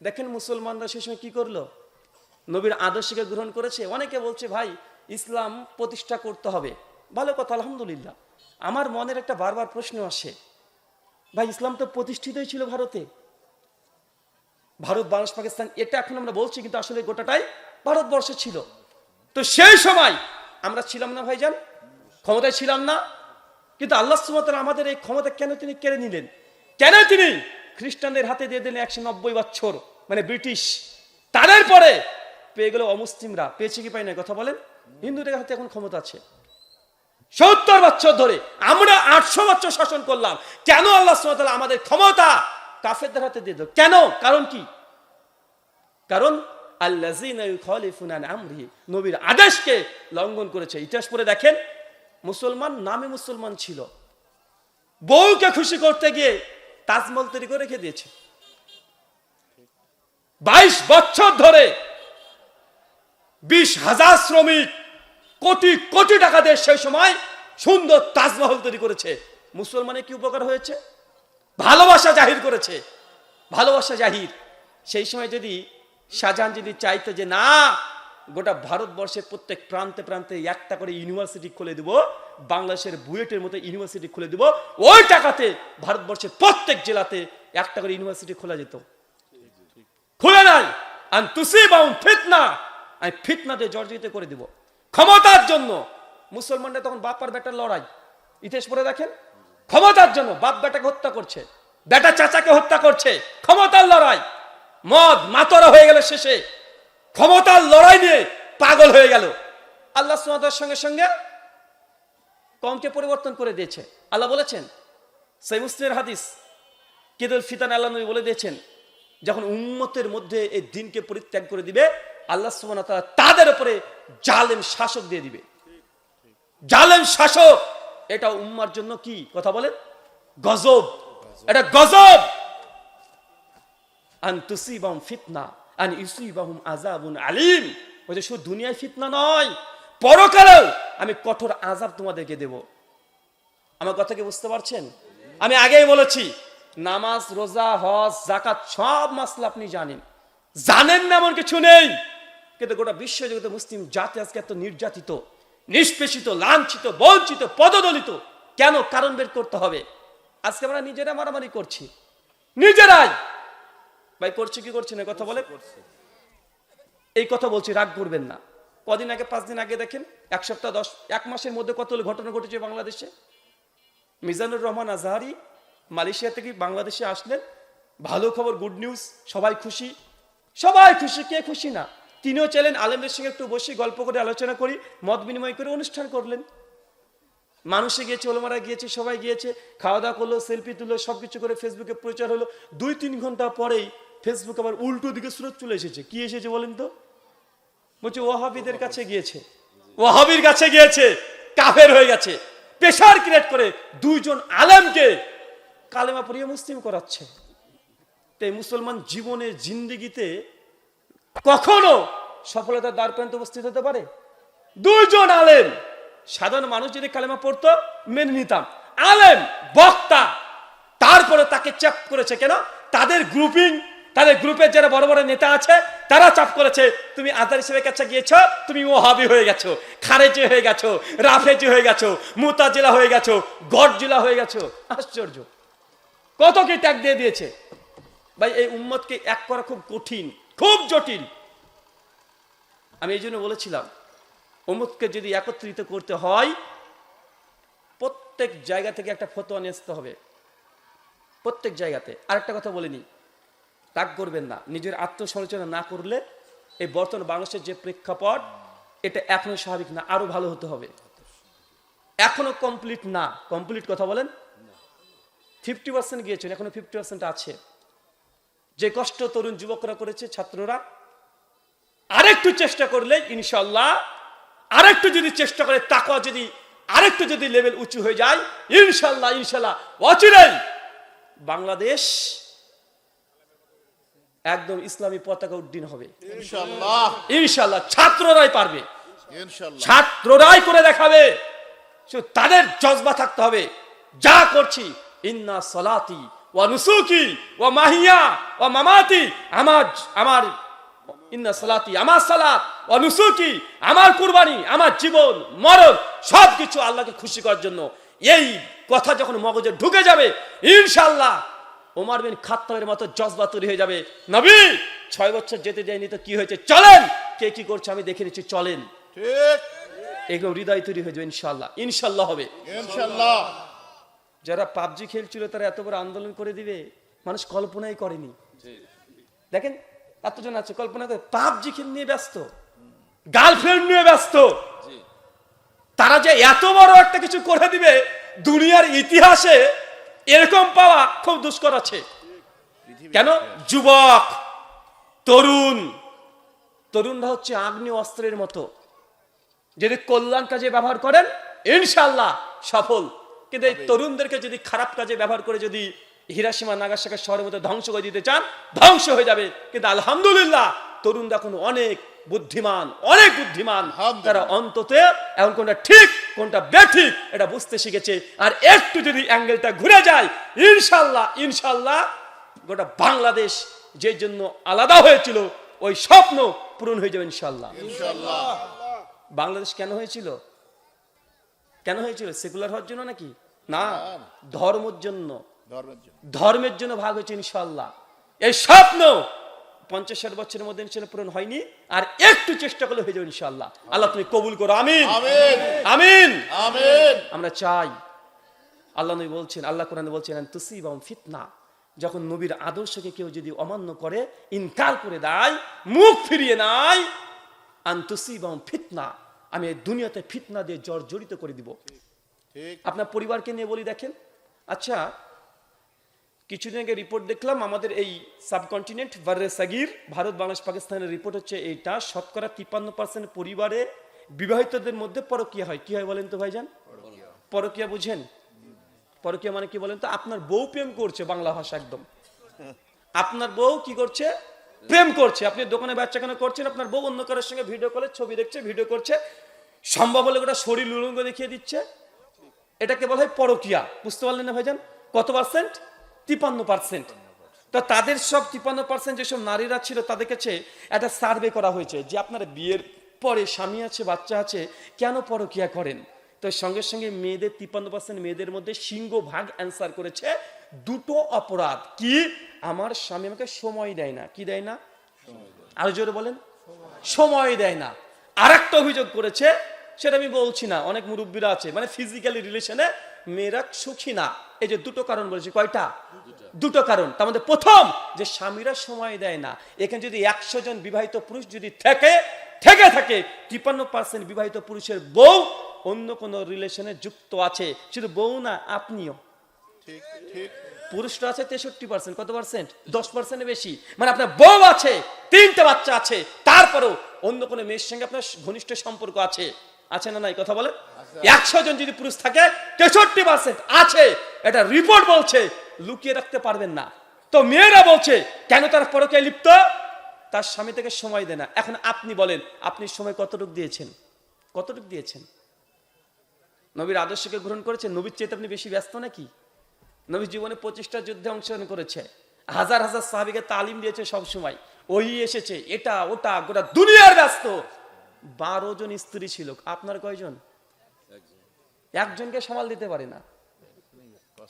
দেখেন মুসলমানরা সে সময় কি করল? নবীর আদর্শকে গ্রহণ করেছে। অনেকে বলছে, ভাই, ইসলাম প্রতিষ্ঠা করতে হবে। ভালো কথা, আলহামদুলিল্লাহ। আমার মনের একটা বারবার প্রশ্ন আসে, ভাই, ইসলাম তো প্রতিষ্ঠিতই ছিল ভারতে। ভারত, বাংলাদেশ, পাকিস্তান, এটা এখন আমরা বলছি, কিন্তু আসলে গোটাটাই ভারতবর্ষে ছিল। তো সেই সময় আমরা ছিলাম না, ভাইজান? ক্ষমতায় ছিলাম না। কিন্তু আল্লাহ সুমতলা আমাদের এই ক্ষমতা কেন তিনি কেড়ে নিলেন? কেন তিনি খ্রিস্টানদের হাতে দিয়ে দিলেন একশো নব্বই বছর মানে ব্রিটিশ। তাদের পরে পেয়ে গেল অমুসলিমরা। পেয়েছে কি পাই না কথা বলেন। হিন্দুদের হাতে এখন ক্ষমতা আছে। সত্তর বছর ধরে আমরা আটশো বছর শাসন করলাম। কেন আল্লাহ আমাদের ক্ষমতা? কাফেরদের হাতে দিয়ে দিল। কেন? কারণ কি? কারণ নবীর আদেশকে লঙ্ঘন করেছে। ইতিহাস পরে দেখেন, মুসলমান নামে মুসলমান ছিল। বউকে খুশি করতে গিয়ে তাজমহল তৈরি করে রেখে দিয়েছে। বাইশ বছর ধরে বিশ হাজার শ্রমিক, কোটি কোটি টাকা দিয়ে সেই সময় সুন্দর তাজমহল তৈরি করেছে। মুসলমানের কি উপকার হয়েছে? ভালোবাসা জাহির করেছে। ভালোবাসা জাহির। সেই সময় যদি শাহজাহান যদি চাইতো যে, না গোটা ভারতবর্ষের প্রত্যেক প্রান্তে প্রান্তে একটা করে ইউনিভার্সিটি খুলে দিব, বাংলাদেশের বুয়েটের মতো ইউনিভার্সিটি খুলে দিব, ওই টাকাতে ভারতবর্ষের প্রত্যেক জেলাতে একটা করে ইউনিভার্সিটি খোলা যেত। খুলে নাই। আর তুসি বাউন ফিতনা আমি ফিতনাতে জর্জরিত করে দিব। ক্ষমতার জন্য, মুসলমানরা তখন বাপার বেটার লড়াই। ইতিহাস পড়ে দেখেন? ক্ষমতার জন্য বাপ বেটাকে হত্যা করছে, বেটা চাচাকে হত্যা করছে, ক্ষমতার লড়াই। মদ মাতরা হয়ে গেল শেষে। ক্ষমতার লড়াই নিয়ে পাগল হয়ে গেল। আল্লাহ সুমাতার সঙ্গে সঙ্গে কমকে পরিবর্তন করে দিয়েছে। আল্লাহ বলেছেন, সেই মুসলিমের হাদিস কেদুল ফিতান আল্লাহ নবী বলে দিয়েছেন, যখন উম্মতের মধ্যে এই দিনকে পরিত্যাগ করে দিবে, আল্লাহ ওয়া তাদের উপরে জালেম শাসক দিয়ে দিবে। জালেম শাসক, এটা উম্মার জন্য কি কথা বলেন? গজব। এটা গজব। আন তুসিবাহুম ফিতনা। আন ইউসিবাহুম আযাবুন আলিম। ওই যে শুধু দুনিয়ায় ফিতনা নয়, পরকালেও আমি কঠোর আযাব তোমাদেরকে দেব। আমার কথা কি বুঝতে পারছেন? আমি আগেই বলেছি, নামাজ, রোজা, হজ জাকাত সব মাসলা আপনি জানেন। জানেন না এমন কিছু নেই। কিন্তু গোটা বিশ্ব জগতে মুসলিম জাতি আজকে এত নির্যাতিত, নিষ্পেষিত, লাঞ্ছিত, বঞ্চিত, পদদলিত। কেন? কারণ বের করতে হবে। আজকে আমরা নিজেরা মারামারি করছি। নিজেরাই ভাই করছি কি করছি না? কথা বলে এই কথা বলছি রাগ করবেন না। কদিন আগে পাঁচ দিন আগে দেখেন এক সপ্তাহ দশ এক মাসের মধ্যে কত ঘটনা ঘটেছে বাংলাদেশে? মিজানুর রহমান আজহারি মালয়েশিয়া থেকে বাংলাদেশে আসলেন। ভালো খবর গুড নিউজ সবাই খুশি। সবাই খুশি কে খুশি না? তিনিও চাইলেন আলেমদের সঙ্গে একটু বসে গল্প করে আলোচনা করি মত বিনিময় করে অনুষ্ঠান করলেন। মানুষে গিয়েছে ওলমারা গিয়েছে সবাই গিয়েছে খাওয়া দাওয়া করল সেলফি তুললো সব কিছু করে ফেসবুকে প্রচার হলো। দুই তিন ঘণ্টা পরেই ফেসবুক আবার উল্টো দিকে স্রোত চলে এসেছে। কি এসেছে বলেন তো? বলছে, ওয়াহাবিদের কাছে গিয়েছে। ওয়াহাবির কাছে গিয়েছে, কাফের হয়ে গেছে। প্রেশার ক্রিয়েট করে দুইজন আলেমকে কালেমা পড়িয়ে মুসলিম করাচ্ছে। তাই মুসলমান জীবনের জিন্দিগিতে কখনো সফলতার দ্বার প্রান্তে উপস্থিত হতে পারে? দুইজন আলেম, সাধারণ মানুষ যদি কালেমা পড়তো, মেনে নিতাম। আলেম, বক্তা, তারপরে তাকে চেক করেছে কেন? তাদের গ্রুপিং তাদের গ্রুপের যারা বড় বড় নেতা আছে, তারা চাপ করেছে, তুমি আজার হিসেবে কাছে গিয়েছ, তুমি ওহাবি হয়ে গেছো, খারেজি হয়ে গেছো, রাফেজি হয়ে গেছো, মুতাজিলা হয়ে গেছো গডজিলা হয়ে গেছো। আশ্চর্য। কত কি ট্যাগ দিয়ে দিয়েছে। ভাই, এই উম্মতকে এক করা খুব কঠিন, খুব জটিল। আমি এই জন্য বলেছিলাম, উম্মতকে যদি একত্রিত করতে হয়, প্রত্যেক জায়গা থেকে একটা ফতোয়া নিয়ে আসতে হবে। প্রত্যেক জায়গাতে। আরেকটা কথা বলিনি। রাগ করবেন না। নিজের আত্মসমালোচনা না করলে এই বর্তমান বাংলাদেশের যে প্রেক্ষাপট, এটা এখনও স্বাভাবিক না, আরও ভালো হতে হবে। এখনও কমপ্লিট না। কমপ্লিট কথা বলেন? ফিফটি পার্সেন্ট গিয়েছেন, এখনও ফিফটি পার্সেন্ট আছে। যে কষ্ট তরুণ যুবকরা করেছে, ছাত্ররা, আরেকটু চেষ্টা করলে ইনশাল্লাহ আরেকটু যদি চেষ্টা করে, তাকওয়া যদি, আরেকটু যদি লেভেল উঁচু হয়ে যায় ইনশাল্লাহ ইনশাল্লাহ অচিরেই বাংলাদেশ একদম ইসলামী পতাকা উড্ডীন হবে। ইনশাল্লাহ ছাত্ররাই পারবে। ছাত্ররাই করে দেখাবে। তাদের জজবা থাকতে হবে। যা করছি ইন্না সলাতি ওয়া নুসুকি ওয়া মাহিয়া ওয়া মামাতি আমার আমার ইন্না সালাতি আমার সালাত ওয়া নুসুকি আমার কুরবানি আমার জীবন মরণ সব কিছু আল্লাহকে খুশি করার জন্য। এই কথা যখন মগজে ঢুকে যাবে ইনশাআল্লাহ ওমর বিন খাত্তাবের মতো জজবা তৈরি হয়ে যাবে। নবী ছয় বছর যেতে দেয়নি তো কি হয়েছে? চলেন। কে কি করছে আমি দেখে নিচ্ছি চলেন। ঠিক। এগুলো হৃদয় তৈরি হয়ে যাবে ইনশাল্লাহ ইনশাল্লাহ হবে। ইনশাল্লাহ যারা পাবজি খেলছিল তারা এত বড় আন্দোলন করে দিবে? মানুষ কল্পনাই করেনি। দেখেন এতজন আছে কল্পনা করে পাবজি খেল নিয়ে ব্যস্ত গার্লফ্রেন্ড নিয়ে ব্যস্ত। তারা যে এত বড় একটা কিছু করে দিবে দুনিয়ার ইতিহাসে এরকম পাওয়া খুব দুষ্কর আছে। কেন? যুবক তরুণ। তরুণরা হচ্ছে আগ্নেয় অস্ত্রের মতো। যদি কল্যাণ কাজে ব্যবহার করেন ইনশাল্লাহ সফল। কিন্তু এই তরুণদেরকে যদি খারাপ কাজে ব্যবহার করে যদি হিরাসীমা নাগাসাকা শহরের মধ্যে ধ্বংস করে দিতে চান ধ্বংস হয়ে যাবে। কিন্তু আলহামদুলিল্লাহ তরুণরা এখন অনেক বুদ্ধিমান অনেক বুদ্ধিমান। তারা অন্তত এখন কোনটা ঠিক কোনটা বেঠিক এটা বুঝতে শিখেছে। আর একটু যদি অ্যাঙ্গেলটা ঘুরে যায় ইনশাল্লাহ ইনশাল্লাহ গোটা বাংলাদেশ যে জন্য আলাদা হয়েছিল ওই স্বপ্ন পূরণ হয়ে যাবে ইনশাল্লাহ। বাংলাদেশ কেন হয়েছিল? কেন হয়েছিল? সেকুলার হওয়ার জন্য নাকি? না। ধর্মের জন্য। ধর্মের জন্য। ধর্মের জন্য ভাগ হয়েছে ইনশাল্লাহ। এই স্বপ্ন পঞ্চাশ ষাট বছরের মধ্যে ইনশাল্লাহ পূরণ হয়নি আর একটু চেষ্টা করলে হয়ে যাবে ইনশাল্লাহ আল্লাহ তুমি কবুল করো আমিন। আমিন। আমরা চাই আল্লাহ নবী বলছেন আল্লাহ কোরআনে বলছেন তুসিব ফিতনা। যখন নবীর আদর্শকে কেউ যদি অমান্য করে ইনকার করে দেয় মুখ ফিরিয়ে নেয় আন্তুসিব ফিতনা। আমি এই দুনিয়াতে ফিতনা দিয়ে জড় জড়িত করে দিব। আপনার পরিবারকে নিয়ে বলি দেখেন আচ্ছা কিছুদিন আগে রিপোর্ট দেখলাম আমাদের এই সাবকন্টিনেন্ট বার্রে সাগির ভারত বাংলাদেশ পাকিস্তানের রিপোর্ট হচ্ছে এইটা। শতকরা তিপ্পান্ন পার্সেন্ট পরিবারে বিবাহিতদের মধ্যে পরকিয়া হয়। কি হয় বলেন তো ভাইজান? পরকিয়া। বুঝেন? পরকিয়া মানে কি বলেন তো? আপনার বউ প্রেম করছে বাংলা ভাষা একদম। আপনার বউ কি করছে? প্রেম করছে। আপনি দোকানে বাচ্চা কেন করছেন? আপনার বউ অন্য কারোর সঙ্গে ভিডিও কলে ছবি দেখছে ভিডিও করছে। সম্ভব হলে ওটা শরীর লুলঙ্গ দেখিয়ে দিচ্ছে। এটাকে বলা হয় পরকিয়া। বুঝতে পারলেন না ভাইজান? কত পার্সেন্ট তিপান্ন পার্সেন্ট তো তাদের সব তিপান্ন পার্সেন্ট যেসব নারীরা ছিল তাদের কাছে একটা সার্ভে করা হয়েছে যে আপনার বিয়ের পরে স্বামী আছে, বাচ্চা আছে, কেন পরকিয়া করেন? তো সঙ্গে সঙ্গে মেয়েদের তিপ্পান্ন পার্সেন্ট মেয়েদের মধ্যে সিংহ ভাগ অ্যান্সার করেছে, দুটো অপরাধ। কি? আমার স্বামী আমাকে সময় দেয় না। কি দেয় না? আরও জোরে বলেন। সময় দেয় না। আর একটা অভিযোগ করেছে, সেটা আমি বলছি না, অনেক মুরব্বীরা আছে মানে ফিজিক্যালি রিলেশনে মেয়েরা সুখী না। এই যে দুটো কারণ বলেছি কয়টা? দুটো কারণ। তার মধ্যে প্রথম যে স্বামীরা সময় দেয় না। এখানে যদি একশো জন বিবাহিত পুরুষ যদি থেকে থেকে থাকে তিপ্পান্ন পার্সেন্ট বিবাহিত পুরুষের বউ অন্য কোন রিলেশনে যুক্ত আছে। শুধু বউ না আপনিও। পুরুষরা আছে তেষট্টি পার্সেন্ট কত পার্সেন্ট? দশ পার্সেন্ট বেশি। মানে আপনার বউ আছে তিনটে বাচ্চা আছে। তারপরেও অন্য কোনো মেয়ের সঙ্গে আপনার ঘনিষ্ঠ সম্পর্ক আছে। আছে না নাই? কথা বলে একশো জন যদি পুরুষ থাকে, তেষট্টি পার্সেন্ট আছে। এটা রিপোর্ট বলছে, লুকিয়ে রাখতে পারবেন না। তো মেয়েরা বলছে, কেন তার পরকে লিপ্ত? তার স্বামী থেকে সময় দেয় না। এখন আপনি বলেন, আপনি সময় কতটুক দিয়েছেন? কতটুক দিয়েছেন? নবীর আদর্শকে গ্রহণ করেছেন? নবীর চেয়ে আপনি বেশি ব্যস্ত নাকি? নবী জীবনে পঁচিশটা যুদ্ধে অংশগ্রহণ করেছে। হাজার হাজার সাহাবিকে তালিম দিয়েছে সব সময় ওই এসেছে, এটা, ওটা, গোটা দুনিয়ার ব্যস্ত। বারো জন স্ত্রী ছিল। আপনার কয়জন? একজনকে সামাল দিতে পারে না।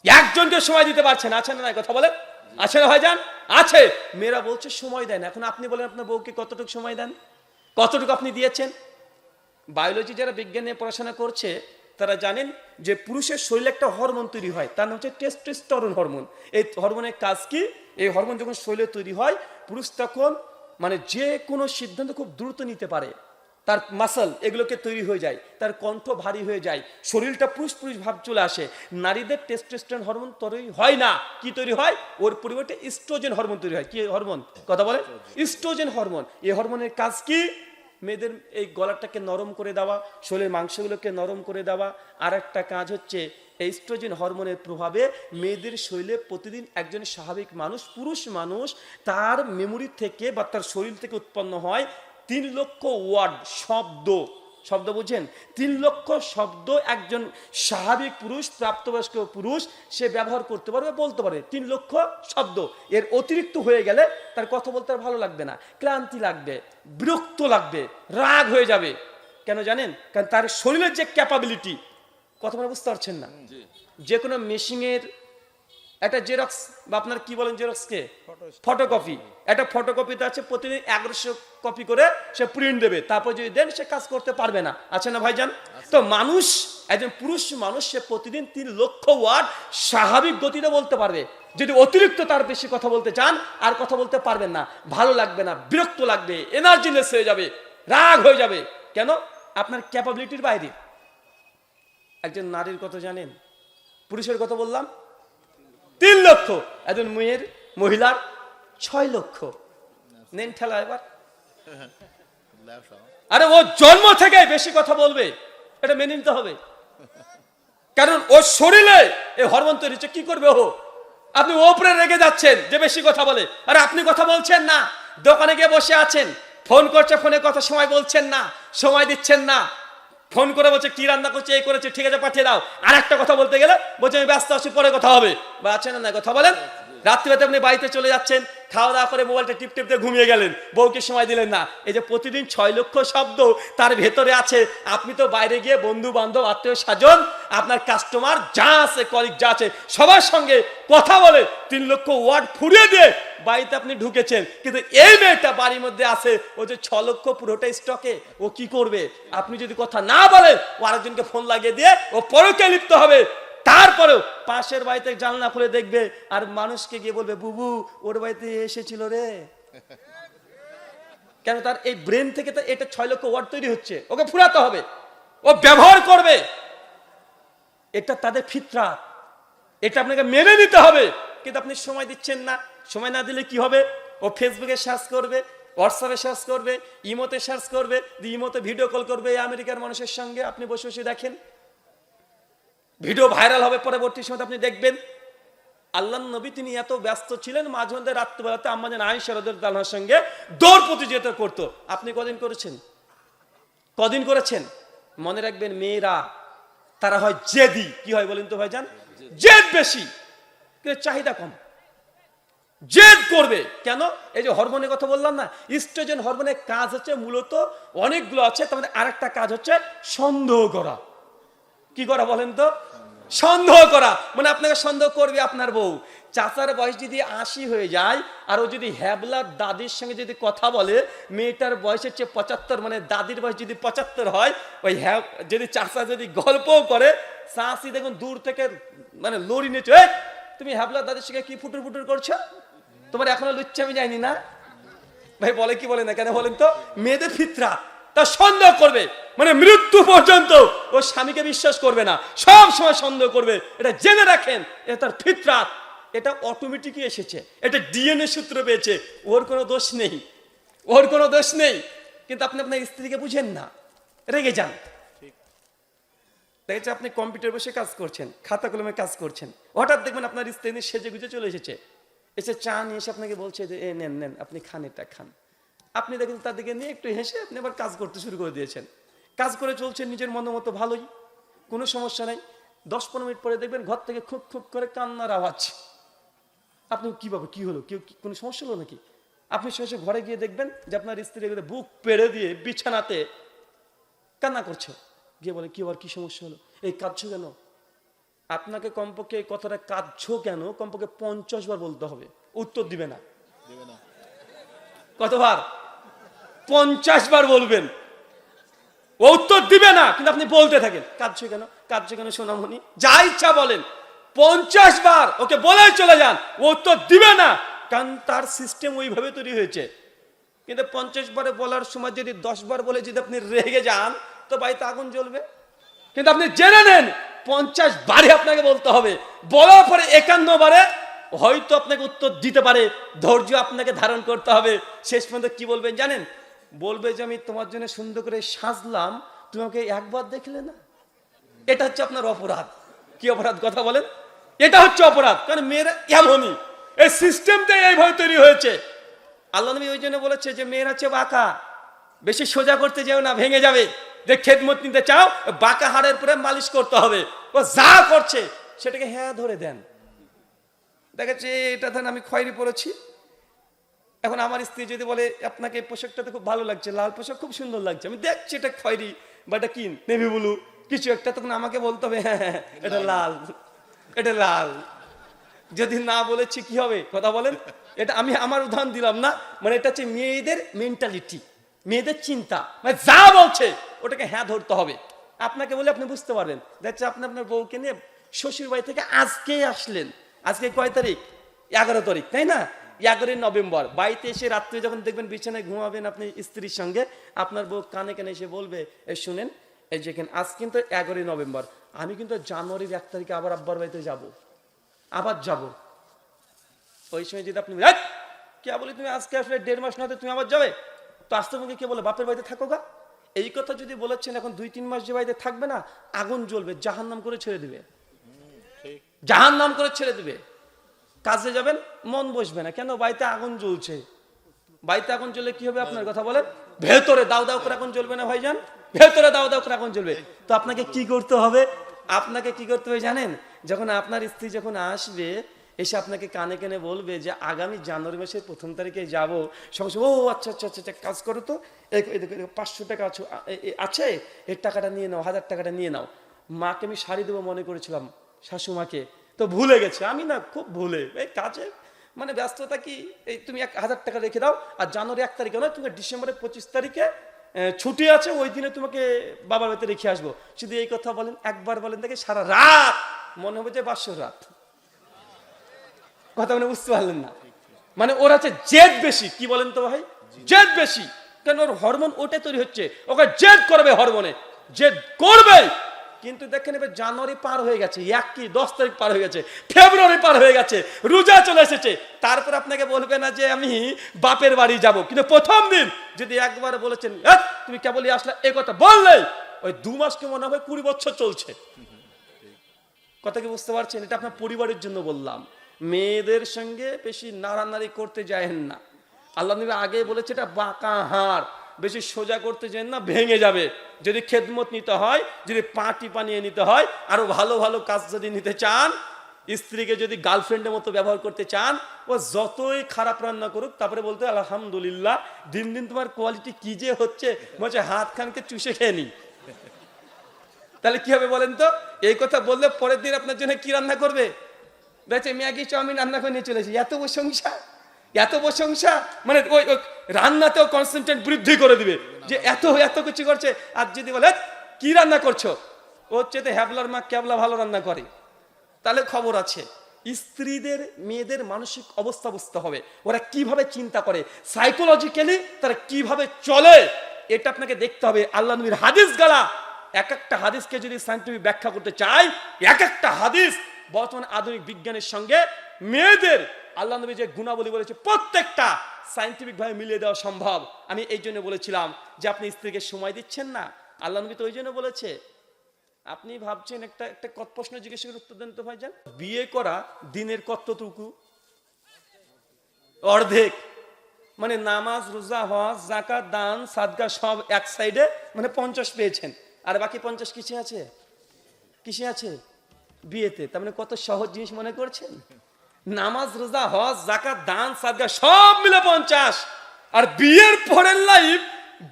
একজনকে সময় দিতে পারছে না। আছে না কথা বলে আছে না ভাইজান? আছে। মেয়েরা বলছে, সময় দেন। এখন আপনি বলেন, আপনার বউকে কতটুকু সময় দেন? কতটুকু আপনি দিয়েছেন? বায়োলজি যারা বিজ্ঞান নিয়ে পড়াশোনা করছে, তারা জানেন যে পুরুষের শরীরে একটা হরমোন তৈরি হয়। তার নাম হচ্ছে টেস্টোস্টেরন হরমোন এই হরমোনের কাজ কি? এই হরমোন যখন শরীরে তৈরি হয়, পুরুষ তখন মানে যে কোনো সিদ্ধান্ত খুব দ্রুত নিতে পারে। তার মাসল এগুলোকে তৈরি হয়ে যায়, তার কণ্ঠ ভারী হয়ে যায়, শরীরটা পুরুষ পুরুষ ভাব চলে আসে। নারীদের টেস্টোস্টেরন হরমোন তৈরি হয় না। কি তৈরি হয়? ওর পরিবর্তে ইস্ট্রোজেন হরমোন তৈরি হয়। কি হরমোন কথা বলে? ইস্ট্রোজেন হরমোন এই হরমোনের কাজ কি? মেয়েদের এই গলাটাকে নরম করে দেওয়া, শরীরের মাংসগুলোকে নরম করে দেওয়া। আর একটা কাজ হচ্ছে, এই স্ট্রোজেন হরমোনের প্রভাবে মেয়েদের শরীরে প্রতিদিন একজন স্বাভাবিক মানুষ, পুরুষ মানুষ, তার মেমোরি থেকে বা তার শরীর থেকে উৎপন্ন হয় তিন লক্ষ ওয়ার্ড শব্দ শব্দ বুঝেন? তিন লক্ষ শব্দ একজন স্বাভাবিক পুরুষ প্রাপ্তবয়স্ক পুরুষ সে ব্যবহার করতে পারবে বলতে পারে তিন লক্ষ শব্দ। এর অতিরিক্ত হয়ে গেলে তার কথা বলতে আর ভালো লাগবে না। ক্লান্তি লাগবে বিরক্ত লাগবে রাগ হয়ে যাবে। কেন জানেন? কারণ তার শরীরের যে ক্যাপাবিলিটি কথা বলে বুঝতে পারছেন না? যে কোনো মেশিনের একটা জেরক্স বা আপনার কি বলেন জেরক্সকে ফটোকপি একটা ফটোকপিতে আছে প্রতিদিন এগারোশো কপি করে সে প্রিন্ট দেবে। তারপর যদি দেন সে কাজ করতে পারবে না। আছে না ভাইজান? তো মানুষ একজন পুরুষ মানুষ সে প্রতিদিন তিন লক্ষ ওয়ার্ড স্বাভাবিক গতিতে বলতে পারবে। যদি অতিরিক্ত তার বেশি কথা বলতে চান আর কথা বলতে পারবেন না। ভালো লাগবে না বিরক্ত লাগবে এনার্জিলেস হয়ে যাবে রাগ হয়ে যাবে। কেন? আপনার ক্যাপাবিলিটির বাইরে। একজন নারীর কথা জানেন? পুরুষের কথা বললাম লক্ষ একজন মেয়ের মহিলার ছয় লক্ষ। নেন ঠেলা এবার। আরে ও জন্ম থেকে বেশি কথা বলবে, এটা মেনে নিতে হবে। কারণ ওর শরীরে এই হরমোন তৈরি হচ্ছে, কি করবে ও? আপনি ওপরে রেগে যাচ্ছেন, যে বেশি কথা বলে। আরে আপনি কথা বলছেন না, দোকানে গিয়ে বসে আছেন, ফোন করছে, ফোনে কথা, সময় বলছেন না, সময় দিচ্ছেন না। ফোন করে বলছে, কি রান্না করছে, এই করেছে, ঠিক আছে, পাঠিয়ে দাও। আর একটা কথা বলতে গেলে বলছে, আমি ব্যস্ত আছি, পরে কথা হবে। বা আছে না, কথা বলেন। রাত্রিবেলাতে আপনি বাড়িতে চলে যাচ্ছেন খাওয়া দাওয়া করে মোবাইলটা টিপ টিপতে ঘুমিয়ে গেলেন। বউকে সময় দিলেন না। এই যে প্রতিদিন ছয় লক্ষ শব্দ তার ভেতরে আছে। আপনি তো বাইরে গিয়ে বন্ধু বান্ধব, আত্মীয় স্বজন, আপনার কাস্টমার যা আছে কলিগ যা আছে, সবার সঙ্গে কথা বলে তিন লক্ষ ওয়ার্ড ফুরিয়ে দিয়ে বাড়িতে আপনি ঢুকেছেন। কিন্তু এই মেয়েটা বাড়ির মধ্যে আছে। ও যে ছ লক্ষ পুরোটা স্টকে ও কি করবে? আপনি যদি কথা না বলেন, ও আরেকজনকে ফোন লাগিয়ে দিয়ে ও পরকে লিপ্ত হবে। তারপরেও পাশের বাড়িতে জানলা খুলে দেখবে আর মানুষকে গিয়ে বলবে, বুবু, ওর বাড়িতে এসেছিল রে। কেন তার এই ব্রেন থেকে তো এটা ছয় লক্ষ ওয়ার্ড তৈরি হচ্ছে। ওকে ফুরাতে হবে। ও ব্যবহার করবে। এটা তাদের ফিতরা। এটা আপনাকে মেনে নিতে হবে। কিন্তু আপনি সময় দিচ্ছেন না। সময় না দিলে কি হবে? ও ফেসবুকে সার্চ করবে হোয়াটসঅ্যাপে সার্চ করবে ইমোতে সার্চ করবে ইমোতে ভিডিও কল করবে আমেরিকার মানুষের সঙ্গে। আপনি বসে বসে দেখেন। ভিডিও ভাইরাল হবে পরবর্তী সময়, আপনি দেখবেন। আল্লাহ নবী তিনি এত ব্যস্ত ছিলেন, মাঝে মধ্যে রাত্রিবেলাতে আম্মাজান আয়েশা রাদিয়াল্লাহুর সঙ্গে দৌড় প্রতিযোগিতা করতো। আপনি কদিন করেছেন? কদিন করেছেন? মনে রাখবেন, মেয়েরা, তারা হয় জেদি। কি হয় বলেন তো ভাইজান? জেদ বেশি চাহিদা কম। জেদ করবে। কেন? এই যে হরমোনের কথা বললাম না ইস্ট্রোজেন হরমোনের কাজ হচ্ছে মূলত অনেকগুলো আছে, তার মধ্যে আরেকটা কাজ হচ্ছে সন্দেহ করা। কি করা বলেন তো? সন্দেহ করা। মানে আপনাকে সন্দেহ করবে আপনার বউ। চাচার বয়স যদি আশি হয়ে যায় আর ও যদি হ্যাবলার দাদির সঙ্গে যদি কথা বলে মেয়েটার বয়স হচ্ছে পঁচাত্তর মানে দাদির বয়স যদি পঁচাত্তর হয় ওই হ্যাব যদি চাচা যদি গল্পও করে চাষি দেখুন দূর থেকে মানে লড়ি "এই, তুমি হ্যাবলার দাদির সঙ্গে কি ফুটুর ফুটুর করছ? তোমার এখনও লুচ্ছা আমি যাইনি না? ভাই বলে কি বলে না? কেন বলেন তো? মেয়েদের ফিতরা। তা সন্দেহ করবে। মানে মৃত্যু পর্যন্ত ও স্বামীকে বিশ্বাস করবে না। সব সময় সন্দেহ করবে এটা জেনে রাখেন এটা তার ফিতরাত। এটা অটোমেটিকই এসেছে এটা ডিএনএ সূত্র পেয়েছে ওর কোনো দোষ নেই ওর কোনো দোষ নেই। কিন্তু আপনি আপনার স্ত্রীকে বুঝেন না রেগে যান। দেখেছে আপনি কম্পিউটার বসে কাজ করছেন খাতা কলমে কাজ করছেন হঠাৎ দেখবেন আপনার স্ত্রী সেজে গুজে চলে এসেছে। এসে চা নিয়ে এসে আপনাকে বলছে যে এ নেন নেন আপনি খান এটা খান। আপনি দেখেন তার দিকে নিয়ে একটু হেসে আপনি আবার কাজ করতে শুরু করে দিয়েছেন। কাজ করে চলছে নিজের মতো মতো ভালোই কোনো সমস্যা নেই। দশ পনেরো মিনিট পরে দেখবেন ঘর থেকে খুব খুব করে কান্নার আওয়াজ। আপনি কীভাবে কি হলো? কেউ কোনো সমস্যা হলো নাকি? আপনি শেষে ঘরে গিয়ে দেখবেন যে আপনার স্ত্রী বুক পেড়ে দিয়ে বিছানাতে কান্না করছে। গিয়ে বলে কি আবার কি সমস্যা হলো? এই কাঁদছো কেন? আপনাকে কমপক্ষে এই কথাটা কাঁদছো কেন? কমপক্ষে পঞ্চাশ বার বলতে হবে। উত্তর দেবে না। কতবার? পঞ্চাশ বার বলবেন। ও উত্তর দিবে না, কিন্তু আপনি বলতে থাকেন। কাঁদছো কেন? কাঁদছো কেন, সোনামণি? যা ইচ্ছা বলেন। পঞ্চাশ বার ওকে বলে চলে যান, ও উত্তর দিবে না, কারণ তার সিস্টেম ওইভাবে তৈরি হয়েছে। কিন্তু পঞ্চাশ বারে বলার সময় যদি দশ বার বলে যদি আপনি রেগে যান, তো বাড়িতে আগুন জ্বলবে। কিন্তু আপনি জেনে নেন, পঞ্চাশ বারে আপনাকে বলতে হবে। বলার পরে একান্ন বারে হয়তো আপনাকে উত্তর দিতে পারে, ধৈর্য আপনাকে ধারণ করতে হবে। শেষ পর্যন্ত কি বলবেন জানেন? বলবে যে আমি তোমার জন্য সুন্দর করে সাজলাম, তুমি আমাকে একবার দেখলে না? এটা হচ্ছে আপনার অপরাধ। কি অপরাধ কথা বলেন? এটা হচ্ছে অপরাধ, কারণ মেয়েরা এমনই। এই সিস্টেমটাই এইভাবে তৈরি হয়েছে। আল্লাহ নবী ওই জন্য বলেছে যে মেয়েরা হচ্ছে বাঁকা। বেশি সোজা করতে যেও না, ভেঙে যাবে। যে খেদমত নিতে চাও, বাঁকা হাড়ের পরে মালিশ করতে হবে। ও যা করছে, সেটাকে হ্যাঁ ধরে দেন। দেখাচ্ছে এটা ধরেন আমি খয়েরি পরেছি। এখন আমার স্ত্রী যদি বলে আপনাকে এই পোশাকটাতে খুব ভালো লাগছে লাল পোশাক খুব সুন্দর লাগছে। আমি দেখছি এটা খয়েরি বা এটা কি নেভি ব্লু কিছু একটা তখন আমাকে বলতে হবে হ্যাঁ হ্যাঁ, এটা লাল এটা লাল। যদি না বলেছি কি হবে? কথা বলেন। এটা আমি আমার উদাহরণ দিলাম না মানে এটা হচ্ছে মেয়েদের মেন্টালিটি মেয়েদের চিন্তা মানে যা বলছে ওটাকে হ্যাঁ ধরতে হবে। আপনাকে বলে আপনি বুঝতে পারবেন। দেখছে আপনি আপনার বউকে নিয়ে শ্বশুর বাড়ি থেকে আজকেই আসলেন। আজকে কয় তারিখ? এগারো তারিখ তাই না? এগারোই নভেম্বর। বাড়িতে এসে রাত্রে যখন দেখবেন বিছানায় ঘুমাবেন আপনি স্ত্রীর সঙ্গে আপনার বউ কানে কানে এসে বলবে এই শুনেন এই যেখানে আজ কিন্তু এগারোই নভেম্বর। আমি কিন্তু জানুয়ারির এক তারিখে আবার আব্বার বাড়িতে যাব। আবার যাব। ওই সময় যদি আপনি "এই, কে বলি তুমি আজকে আসলে দেড় মাস না তুমি আবার যাবে? তো আসতে মুখে কে বলে বাপের বাড়িতে থাকো গা। এই কথা যদি বলেছেন এখন দুই তিন মাস যে বাড়িতে থাকবে না আগুন জ্বলবে জাহান নাম করে ছেড়ে দিবে। জাহান নাম করে ছেড়ে দিবে। কাজে যাবেন মন বসবে না। কেন? বাড়িতে আগুন জ্বলছে। বাড়িতে আগুন জ্বলে কি হবে আপনার কথা বলেন? ভেতরে দাও দাও করে আগুন জ্বলবে না ভাইজান? ভেতরে দাও দাও করে আগুন জ্বলবে। তো আপনাকে কি করতে হবে? আপনাকে কি করতে হবে জানেন? যখন আপনার স্ত্রী যখন আসবে এসে আপনাকে কানে কানে বলবে যে আগামী জানুয়ারি মাসের প্রথম তারিখে যাব। সঙ্গে ও আচ্ছা আচ্ছা আচ্ছা আচ্ছা, কাজ করো তো। পাঁচশো টাকা আছে? এর টাকাটা নিয়ে নাও হাজার টাকাটা নিয়ে নাও। মাকে আমি শাড়ি দেবো মনে করেছিলাম শাশুমাকে। তো ভুলে গেছে। আমি না খুব ভুলে। এই কাজে মানে ব্যস্ততা কি? এই তুমি এক হাজার টাকা রেখে দাও আর জানুয়ারি এক তারিখে নয় তুমি ডিসেম্বরের পঁচিশ তারিখে ছুটি আছে, ওই দিনে তোমাকে বাবার বাড়িতে রেখে আসব। শুধু এই কথা বলেন, একবার বলেন দেখে, সারা রাত মনে হবে যে বাসর রাত। কথা মানে বুঝতে পারলেন না। মানে ওর আছে জেদ বেশি, কি বলেন তো ভাই? জেদ বেশি। কেন ওর হরমোন ওটাই তৈরি হচ্ছে, ওকে জেদ করবে হরমোনে। জেদ করবে। কিন্তু দেখেন এবার জানুয়ারি পার হয়ে গেছে এক কি দশ তারিখ পার হয়ে গেছে, ফেব্রুয়ারি পার হয়ে গেছে, রোজা চলে এসেছে। তারপর আপনাকে বলবে না যে আমি বাপের বাড়ি যাব, কিন্তু প্রথম দিন যদি একবার বলেছেন তুমি কেবলই আসলে এ কথা বললে ওই দু মাসকে মনে হবে কুড়ি বছর চলছে? কথা কি বুঝতে পারছেন? এটা আপনার পরিবারের জন্য বললাম। মেয়েদের সঙ্গে বেশি নাড়ানাড়ি করতে যায়েন না। আল্লাহ নবী আগে বলেছে এটা বাঁকা হাড়। বেশি সোজা করতে যান না ভেঙে যাবে। যদি খেদমত নিতে হয়, যদি পাটি পানিয়ে নিতে হয়, আরও ভালো ভালো কাজ যদি নিতে চান, স্ত্রীকে যদি গার্লফ্রেন্ডের মতো ব্যবহার করতে চান, ও যতই খারাপ রান্না করুক, তারপরে বলতে আলহামদুলিল্লাহ, দিন দিন তোমার কোয়ালিটি কি যে হচ্ছে বলছে হাত খানকে চুষে খেয়ে নি। তাহলে কি হবে বলেন তো? এই কথা বললে পরের দিন আপনার জন্য কি রান্না করবে? দেখছে, ম্যাগি, চাউমিন রান্না করে নিয়ে চলেছে এত প্রশংসা এত প্রশংসা মানে ওই রান্নাতেও কনসেন্ট্রেট বৃদ্ধি করে দিবে। যে এত এত কিছু করছে, আর যদি বলে, কি রান্না করছ? ও হচ্ছে তো হ্যাবলার মা ক্যাবলা ভালো রান্না করে। তাহলে খবর আছে, স্ত্রীদের, মেয়েদের মানসিক অবস্থা বুঝতে হবে। ওরা কীভাবে চিন্তা করে? সাইকোলজিক্যালি তারা কীভাবে চলে? এটা আপনাকে দেখতে হবে। আল্লাহ নবীর হাদিস গালা। এক একটা হাদিসকে যদি সাইন্টিফিক ব্যাখ্যা করতে চাই, এক একটা হাদিস বর্তমান আধুনিক বিজ্ঞানের সঙ্গে মেয়েদের আল্লাহ নবী যে গুণাবলী বলেছে, প্রত্যেকটা সাইন্টিফিক ভাবে মিলিয়ে দেওয়া সম্ভব। আমি এই জন্য বলেছিলাম যে আপনি স্ত্রীকে সময় দিচ্ছেন না। আল্লাহ নবী তো ওই জন্য বলেছে। আপনি ভাবছেন একটা একটা কত প্রশ্ন জিজ্ঞেস করে উত্তর দেন তো ভাইজান। বিয়ে করা দিনের কতটুকু? অর্ধেক। মানে নামাজ, রোজা, হজ জাকাত দান, সাদগা সব এক সাইডে মানে পঞ্চাশ পেয়েছেন। আর বাকি পঞ্চাশ কিসে আছে? কিসে আছে? বিয়েতে। তার মানে কত সহজ জিনিস মনে করছেন? নামাজ, রোজা, হজ জাকাত দান, সাদগা, সব মিলে পঞ্চাশ। আর বিয়ের পরের লাইফ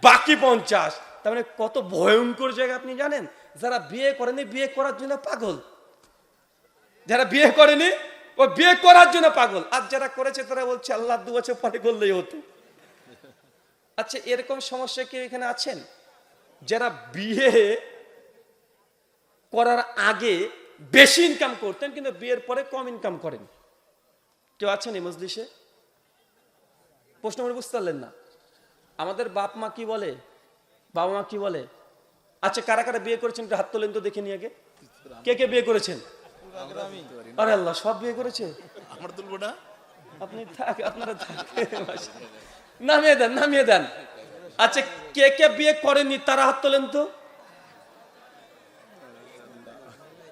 বাকি পঞ্চাশ। তার মানে কত ভয়ঙ্কর জায়গা আপনি জানেন? যারা বিয়ে করেনি, বিয়ে করার জন্য পাগল। যারা বিয়ে করেনি, ও বিয়ে করার জন্য পাগল। আর যারা করেছে, তারা বলছে, আল্লাহ দু বছর পরে করলেই হতো। আচ্ছা এরকম সমস্যা কি এখানে আছেন? যারা বিয়ে করার আগে বেশি ইনকাম করতেন, কিন্তু বিয়ের পরে কম ইনকাম করেন। কেউ আছেন এই মজলিসে? প্রশ্ন করে বুঝতে পারলেন না। আমাদের বাপ মা কি বলে? বাবা মা কি বলে? আচ্ছা কারা কারা বিয়ে করেছেন একটু হাত তোলেন তো দেখে নিয়ে আগে। কে কে বিয়ে করেছেন? আরে আল্লাহ সব বিয়ে করেছে? আমার তুলবো না? আপনি থাক আপনারা থাক। নামিয়ে দেন নামিয়ে দেন। আচ্ছা কে কে বিয়ে করেনি তারা হাত তোলেন তো?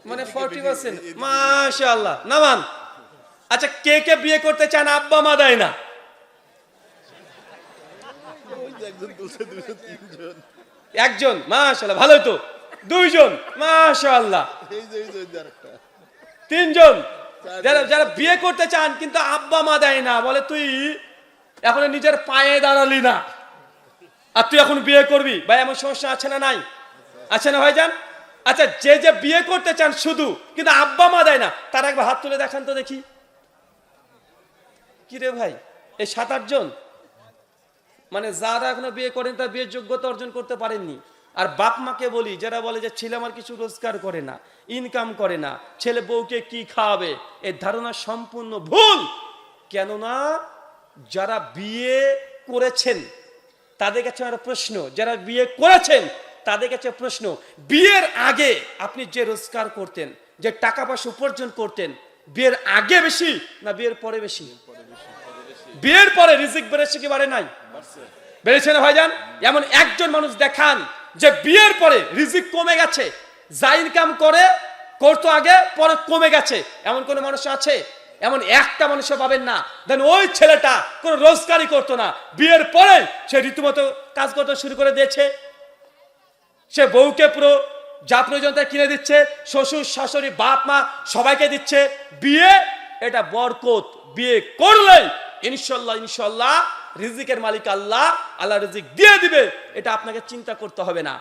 মানে ফর্টি পার্সেন্ট মাশা আল্লাহ নামান। আচ্ছা কে কে বিয়ে করতে চান, আব্বা, মা দেয় না? একজন মাশাল্লাহ ভালোই তো। দুইজন মাশাল্লাহ তিনজন। যারা যারা বিয়ে করতে চান, কিন্তু আব্বা, মা দেয় না, বলে, তুই এখন নিজের পায়ে দাঁড়ালি না। আর তুই এখন বিয়ে করবি? ভাই, এমন সমস্যা আছে না নাই? আছে না, ভাইজান? আচ্ছা যে যে বিয়ে করতে চান শুধু, কিন্তু আব্বা, মা দেয় না, তার একবার হাত তুলে দেখান তো দেখি। কি রে ভাই? এই সাত, আট জন? মানে যারা এখনও বিয়ে করেন, তার বিয়ের যোগ্যতা অর্জন করতে পারেননি। আর বাপ মাকে বলি, যারা বলে যে ছেলে আমার কিছু রোজগার করে না ইনকাম করে না, ছেলে বউকে কি খাওয়াবে? এর ধারণা সম্পূর্ণ ভুল। কেননা যারা বিয়ে করেছেন, তাদের কাছে আমার প্রশ্ন, যারা বিয়ে করেছেন, তাদের কাছে প্রশ্ন, বিয়ের আগে আপনি যে রোজগার করতেন, যে টাকা পয়সা উপার্জন করতেন, বিয়ের আগে বেশি না বিয়ের পরে বেশি? বিয়ের পরে রিজিক বেড়েছে কি বাড়ে নাই? বেড়েছে না ভাইজান? এমন একজন মানুষ দেখান যে বিয়ের পরে রিজিক কমে গেছে যা ইনকাম করে, করতো আগে, পরে কমে গেছে। এমন কোন মানুষ আছে? এমন একটা মানুষও পাবেন না। দেন ওই ছেলেটা কোনো রোজগারই করতো না। বিয়ের পরে সে রীতিমতো কাজ করতে শুরু করে দিয়েছে। সে বউকে পুরো যা প্রয়োজন কিনে দিচ্ছে, শ্বশুর, শাশুড়ি, বাপ, মা সবাইকে দিচ্ছে। বিয়ে, এটা বরকত। বিয়ে করলেই ইনশাল্লাহ ইনশাল্লাহ, রিজিকের মালিক আল্লাহ আল্লাহ রিজিক দিয়ে দিবে, এটা আপনাকে চিন্তা করতে হবে না।